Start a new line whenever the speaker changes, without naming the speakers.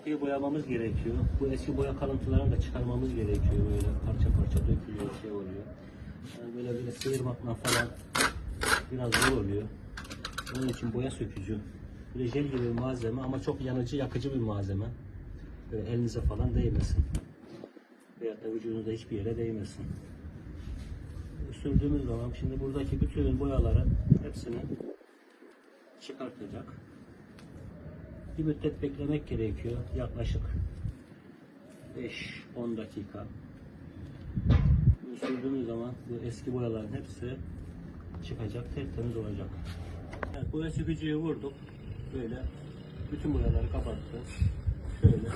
kapıyı boyamamız gerekiyor. Bu eski boya kalıntılarını da çıkarmamız gerekiyor. Böyle parça parça dökülüyor, şey oluyor. Yani böyle böyle sıyırmakla falan biraz zor oluyor. Onun için boya sökücü. Böyle jel gibi bir malzeme ama çok yanıcı, yakıcı bir malzeme. Böyle elinize falan değmesin. Veyahut da vücudunuzda hiçbir yere değmesin. Sürdüğümüz zaman şimdi buradaki bütün boyaları hepsini çıkartacak. Bir müddet beklemek gerekiyor. Yaklaşık 5-10 dakika. Bunu sürdüğümüz zaman bu eski boyaların hepsi çıkacak, tertemiz olacak. Evet, boya sökücüyü vurduk. Böyle bütün boyaları kapattı. Şöyle.